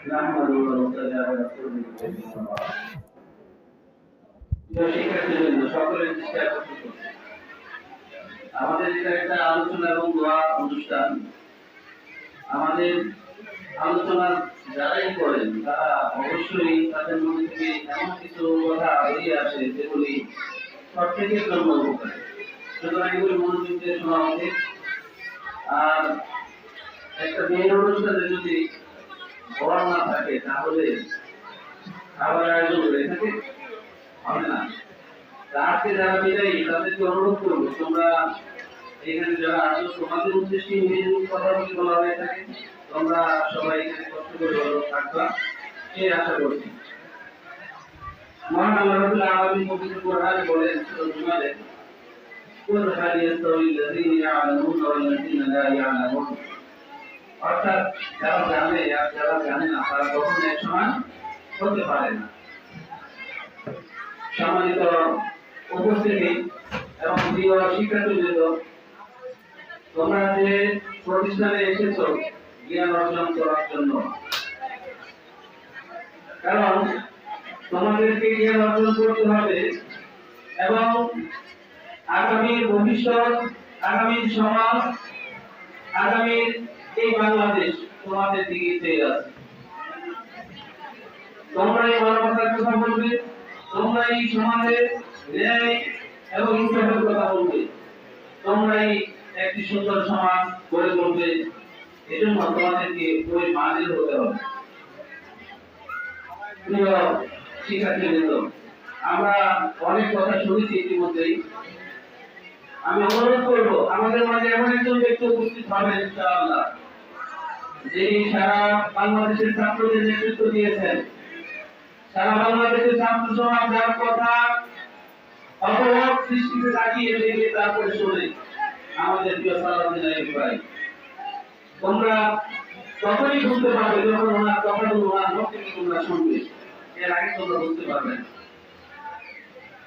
نحمده ونصلي على رسوله الكريم أما بعد প্রিয় শিক্ষার্থীবৃন্দ, সকলের দৃষ্টি আকর্ষণ করছি। আমাদের এটা একটা আলোচনা এবং দোয়া অনুষ্ঠান আমাদের আলোচনা যারাই করেন তারা অবশ্যই তাদের মধ্যে থেকে এমন কিছু কথা বেরিয়ে আসে যেগুলি প্রত্যেকের জন্য উপকারী সুতরাং এগুলি মনোযোগ দিয়ে শোনা উচিত আর একটা বিয়ের অনুষ্ঠানে যদি ঘর না থাকে তাহলে খাবার আয়োজন করে থাকে? হবে না। তা যারা বিদায়ী তাদেরকে অনুরোধ করব, তোমরা এখানে যারা আছো, তোমাদের উদ্দেশ্যে ইংরেজি কথাগুলি বলা হয়ে থাকে। তোমরা সবাই এখানে কষ্ট করে ভালো থাকবা এই আশা করছি। মহান আল্লাহ রাব্বুল আলামিন পবিত্র কোরআনে বলেন, সূরা জুমারে হাল ইয়াস্তাউই আল্লাযীনা ইয়া'লামুনা ওয়াল লাযীনা লা ইয়া'লামুন। অর্থাৎ যারা জানে আর যারা জানে না, তারা কখনো এক সমান হতে পারে না। সম্মানিত উপস্থিতি এবং প্রিয় শিক্ষার্থীবৃন্দ তোমরা যে প্রতিষ্ঠানে এসেছ, জ্ঞান অর্জন করার জন্য। কারণ তোমাদেরকে জ্ঞান অর্জন করতে হবে এবং আগামী ভবিষ্যৎ, আগামী সমাজ, আগামী এই বাংলাদেশ তোমাদের দিকে চেয়ে আছে। তোমরা এই মানবতার কথা বলবে, তোমরা এই সমাজে ন্যায় এবং ইনসাফের কথা বলবে তোমরাই একটি সুন্দর সমাজ গড়ে তুলবে। এজন্য তোমাদেরকে ওই মানের হতে হবে। প্রিয় আমরা অনেক কথা শুনেছি ইতিমধ্যেই। আমি অনুরোধ করব, আমাদের মাঝে এমন একজন ব্যক্তি উপস্থিত হবেন ইনশাআল্লাহ, যিনি সারা বাংলাদেশের ছাত্রদের নেতৃত্ব দিয়েছেন সারা বাংলাদেশের ছাত্র সমাজ যার কথা অপরাধ সৃষ্টিতে তাকিয়ে থেকে তারপরে শোনে আমাদের প্রিয় আইয়ুব ভাই তোমরা তখনই বুঝতে পারবে যখন ওনার কথাগুলো ওনার মুখ তোমরা শুনবে, এর আগে তোমরা বুঝতে পারবে না।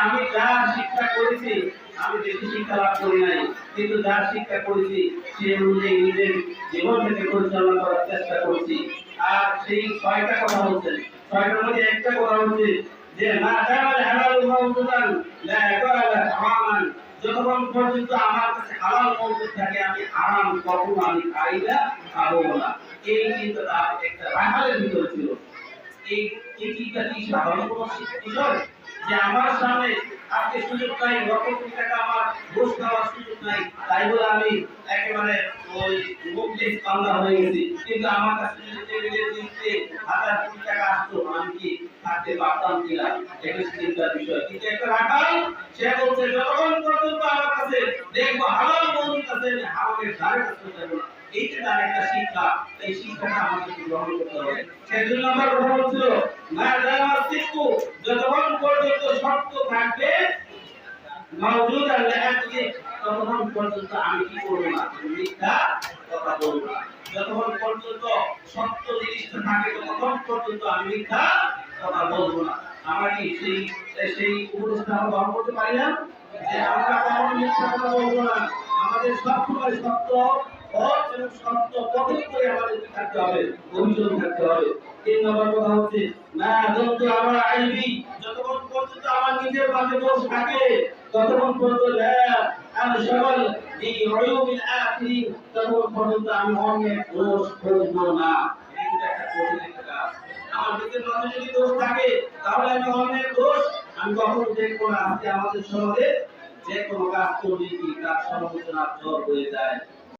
আমি যে শিক্ষা করেছি আমি বেশি শিক্ষা লাভ করি নাই কিন্তু যা শিক্ষা করেছি সে অনুযায়ী নিজের জীবনটাকে পরিচালনা করার চেষ্টা করছি আর সেই ছয়টা কথা বলছেন ছয়টার মধ্যে একটা কথা হচ্ছে যে না জামাল হালাল মাউজুদান লা ইয়াকালা হারামান যতক্ষণ পর্যন্ত আমার কাছে হালাল মৌজুদ থাকে, আমি হারাম কখনো আমি খাই না, খাব না। এই চিন্তাটা একটা রাখালের ভিতরে ছিল। এই চিন্তা কি সাধারণ কোনো বিষয়? যে আমার সামনে আজকে সুযোগ নাই আমার সুযোগ নাই, তাই বলে আমি একেবারে ওই হয়ে গেছি। কিন্তু আমার কাছে যদি টেবিলের হাজার কোটি টাকা আসতো, আমি কি থাকতে পারতাম কিনা? এটা চিন্তার বিষয়। কিন্তু একটা রাখাল, সে বলছে, যতক্ষণ পর্যন্ত কাছে দেখব হালাল মৌলিক আছে হারামের ধারে কাছে যাব না। এইটা তার একটা শিক্ষা, এই শিক্ষাটা আমাদের গ্রহণ করতে হবে। সেজন্য আমার কথা হচ্ছিল না যাওয়ার শিক্ষু যতক্ষণ পর্যন্ত সত্য থাকবে, মওজুদ আল্লাহ আছে ততক্ষণ পর্যন্ত আমি কি করব না? মিথ্যা কথা বলব না। যতক্ষণ পর্যন্ত সত্য জিনিসটা থাকে, ততক্ষণ পর্যন্ত আমি মিথ্যা কথা বলব না। আমরা কি সেই সেই উপদেশটা আমরা গ্রহণ করতে পারি না? যে আমরা কখনো মিথ্যা কথা বলব না। আমাদের সবসময় সত্য, পথ এবং সত্য পথে করে আমাদের থাকতে হবে, অভিযোগ থাকতে হবে। তিন নম্বর কথা হচ্ছে, না যত আমার আইবি যতক্ষণ পর্যন্ত আমার নিজের মাঝে দোষ থাকে, ততক্ষণ পর্যন্ত আমি সকল, এই আখরি ততক্ষণ পর্যন্ত আমি অন্যের দোষ খুঁজবো না। এটা একটা কঠিন যদি দোষ থাকে, তাহলে দোষ। আমি দেখব আজকে আমাদের সমাজে যে কোনো কাজ করলে কি তার সমালোচনার হয়ে যায়।